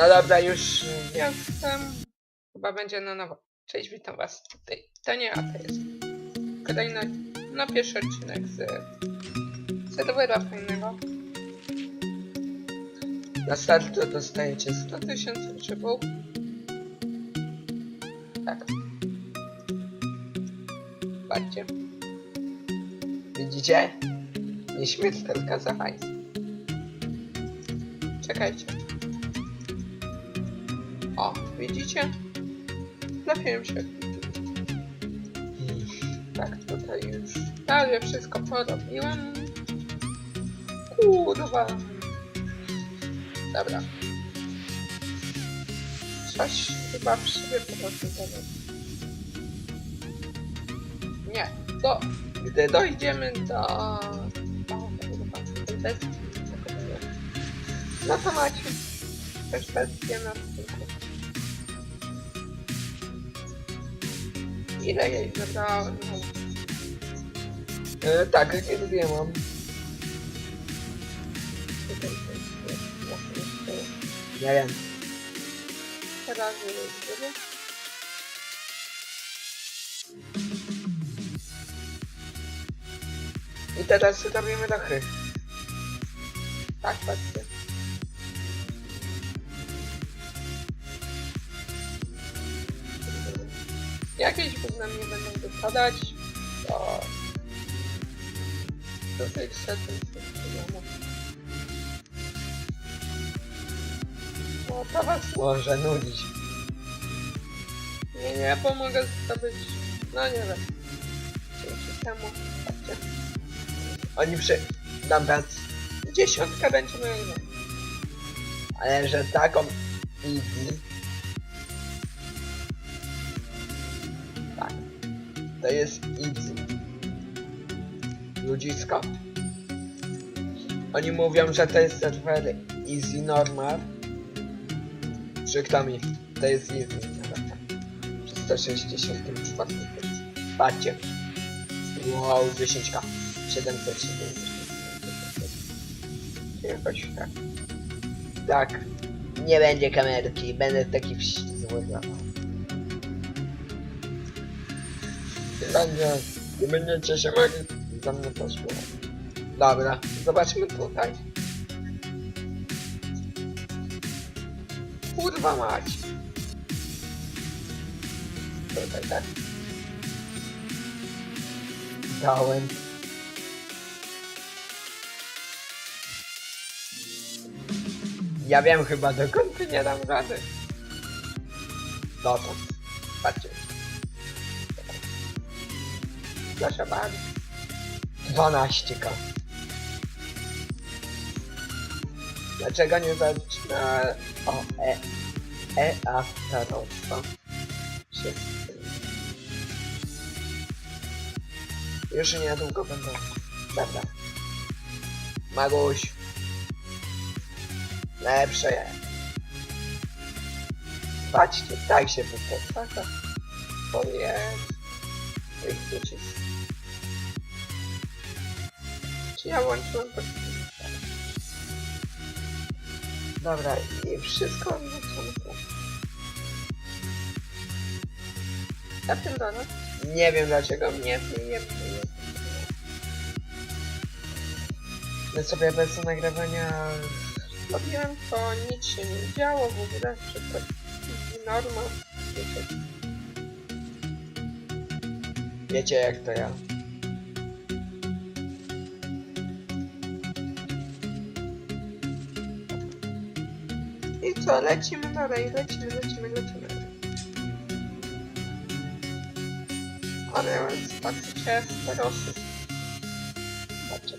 No dobra, już jestem. Chyba będzie na nowo. Cześć, witam was tutaj. To nie, a to jest kolejny, no pierwszy odcinek z serwera fajnego. Na start dostajecie 100 tysięcy grzybów. Tak. Patrzcie. Widzicie? Nieśmiertelka za hajs. Czekajcie. O, widzicie? Trafiłem się. Tak, tutaj już prawie wszystko porobiłem. Kurwa. Dobra. Coś chyba w siebie po prostu zrobić. Nie, to gdy dojdziemy do... O, kurwa, tej bestii? No to macie też bestię na odcinku. Ile jej zabrałem? E, tak, jak to jest. Nie wiem. Teraz nie I teraz robimy lochy. Tak, patrzcie. Jakieś gówna mnie będą wypadać, to... Dosyć setyn problemu. No to was może nudzić. Nie, nie, pomogę zdobyć... No nie wiem. Dzięki temu, patrzcie. Oni przy... Dobra, dziesiątka będzie moja Ale że taką easy... To jest easy. Ludzisko. Oni mówią, że to jest serwer easy normal. Przykro mi, to jest easy. Dobra. Przez 164 Patrzcie. Wow, 10k. 770. Jakoś tak. Tak. Nie będzie kamerki, będę taki wścizły. Będzie, nie będziecie się mogli za mnie pośpiewać. Dobra, zobaczmy tutaj. Kurwa mać. Tutaj, tak? Dałem. Ja wiem chyba dokąd nie dam rady. Dotąd. Patrzcie. Proszę bardzo. 12k. Dlaczego nie zacznę o e e a starostwa? Wszyscy. Już niedługo będą. Dobra. Maguś. Lepsze jest. Patrzcie, tak się wypłaca. To jest. Tych przycisk. Czy ja łączyłem to? Dobra, i wszystko. Ja w tym dole? Nie wiem dlaczego mnie bije. My sobie bez nagrywania robiłem to, nic się nie działo w ogóle, wszystko norma. Wiecie. Wiecie jak to ja. Co, lecimy dalej, lecimy, lecimy, lecimy. Ale więc patrzcie, starosy. Patrzcie.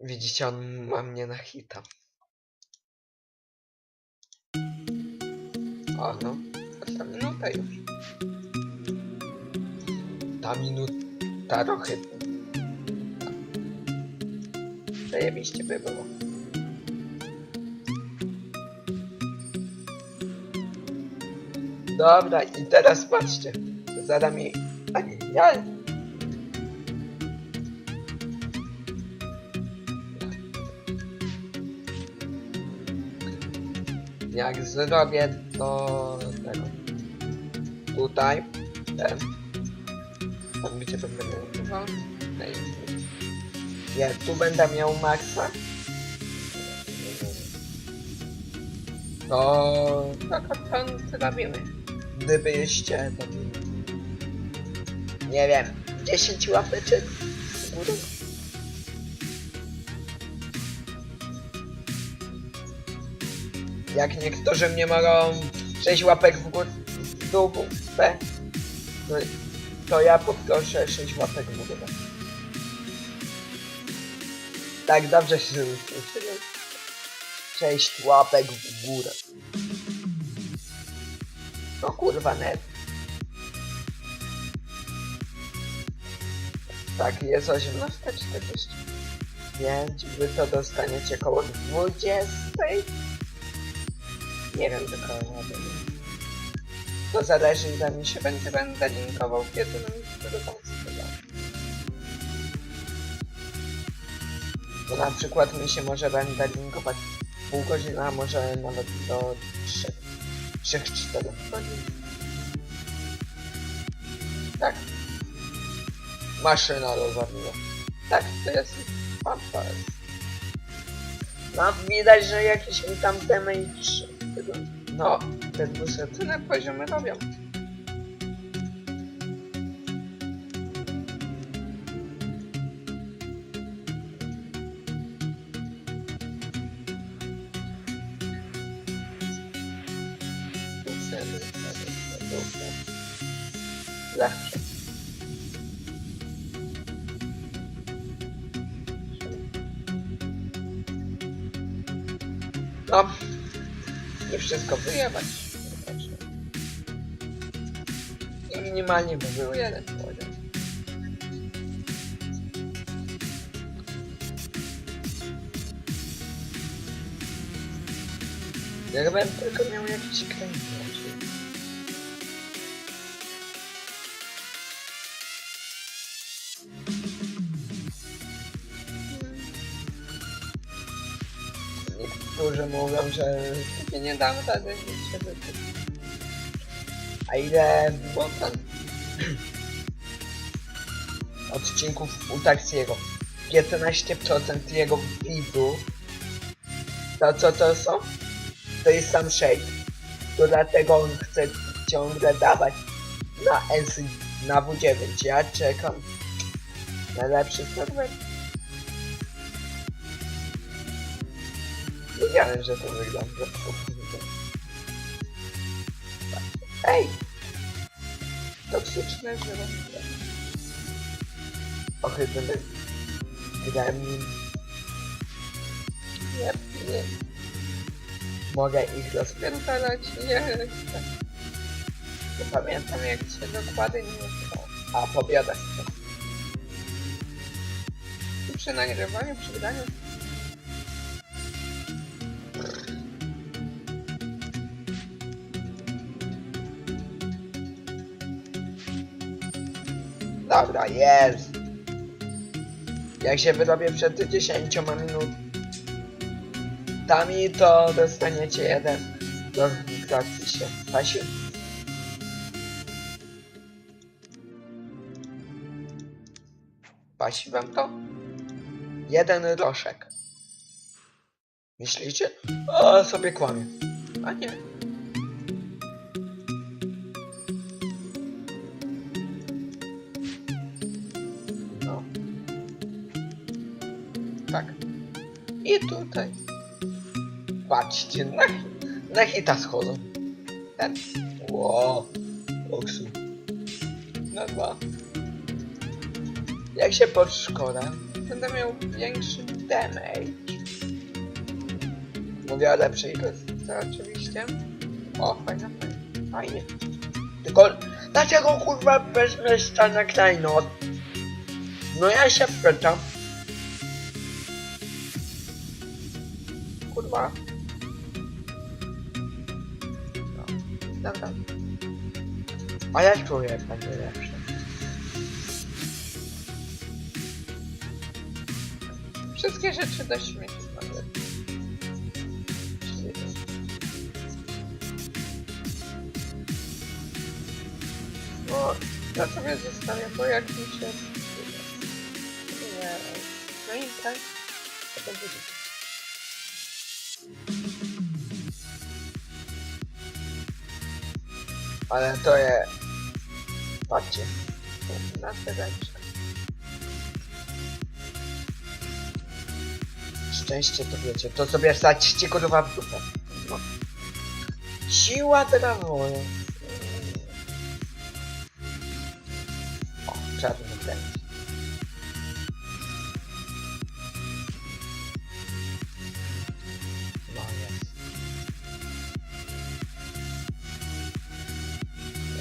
Widzicie, on ma mnie na hita. O no, ta minuta już. Ta minuta trochę. Zajebiście by było. Dobra, i teraz patrzcie. Zada mi... A nie, ja... Jak zrobię to... Tego. Tutaj. Ten. Odbicie to będę używał. Nie, tu będę miał maksa. To tak to zrobimy. Gdybyście to nie wiem, 10 łapeczek w górę. Jak niektórzy mnie mogą 6 łapek w górę w dół, w no, to ja poproszę 6 łapek w górę. Tak, dobrze się usłyszeli. 6 łapek w górę. No kurwa, net. Tak, jest 18.45. Wy to dostaniecie koło 20. Nie wiem dokładnie. To zależy ile mi się będzie będę linkował, kiedy na mi Bo na przykład mi się może będę linkować pół godziny, a może nawet do 3. 3-4 godzin. Tak. Maszyna rozwaliła. Tak, to jest to jest. No widać, że jakiś mi tam damage. No, te dwusetne poziomy robią. Zawsze. No, nie wszystko wyjebać. I minimalnie by był jeden poziom. Jakbym tylko miał jakiś kręg Niektórzy mówią, że sobie nie dam rady się. A ile było tam odcinków u Taxiego? 15% jego widzów. To co to są? To jest sam Shade. To dlatego on chce ciągle dawać na S na W9. Ja czekam na lepszy serwer. Wiedziałem, że to wygląda. Ej! Toksyczne żyrafy. Ohydny gremlin. Nie, nie. Mogę ich rozpierdalać? Nie. Nie pamiętam jak się dokładnie nie A, pobiada się. Przy nagrywaniu, przy wydaniu. Dobra, jest. Jak się wyrobię przed 10 minutami, to dostaniecie jeden do gracji się. Pasiu? Pasi wam to? Jeden roszek. Myślicie? O, sobie kłamie. A nie. I tutaj. Patrzcie, na, na hita schodzą. Ten. Ło. Oksu. Na dwa. Jak się podszkoda, będę miał większy damage. Mówię o lepszej rozgrywce oczywiście. O, fajna, fajna. Fajnie. Tylko dlaczego kurwa wezmę na klejnot? No ja się pytam. chyba. No. Dobra. A ja czuję będzie lepsze. Wszystkie rzeczy do śmieci mamy. Bo ja sobie zostawiam, bo jak mi się... Nie. No i tak. To będzie Ale to jest... Patrzcie. Na ręczka. Szczęście to wiecie. To sobie wsadźcie kurwa w dupę. No. Siła trawo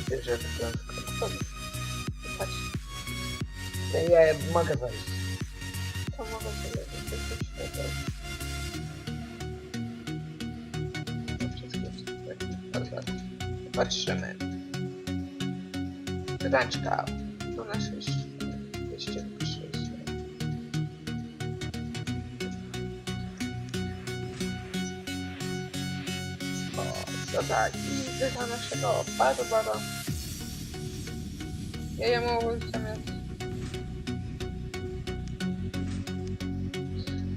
To prędko. Patrz, Ja, ja mogę wejść. to mogę sobie wyczyścić tego. Patrzymy. Ręczka. Tu na sześć. Jeszcze wyżej. O, co tak, i za naszego Barbara. Ja jemu zamiast...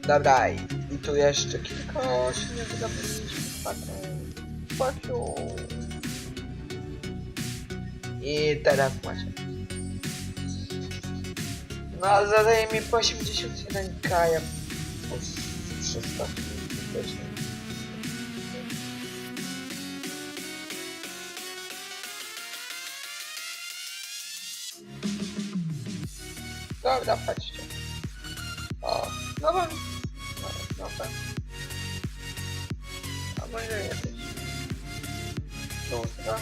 Dobra, i, i tu jeszcze kilka. O, się nie patem. Płaciu. I teraz macie. No, zadaje mi po 81 k, ja po Dobra, patrzcie. O, no bo... No, dobra. A może jakieś... Lustro.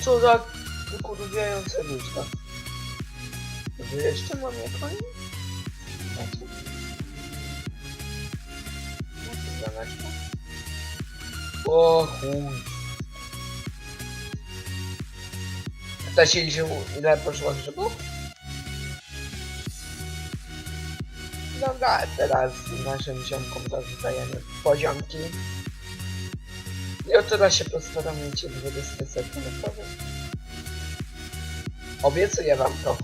Co za wykurwiające luźna. Wy jeszcze mam nie Dwanaście? O chuj. Kto się liczył, ile poszło grzybów? Dobra, teraz naszym ziomkom rozdajemy poziomki. Jutro się postaram mieć 20 sekund. Obiecuję wam to.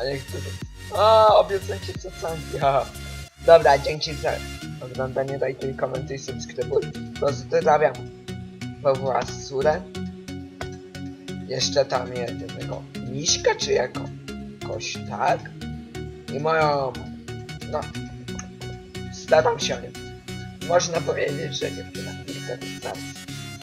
A niektórzy... A, obiecuję co sam ja. Dobra, dzięki za oglądanie, dajcie komentuj, subskrybuj. Pozdrawiam Pawła Surę. Jeszcze tam jest jednego Miśka, czy jako? Jakoś tak? I moją... No... Staram się. Można powiedzieć, że dziewczyna. Wiktor Stars.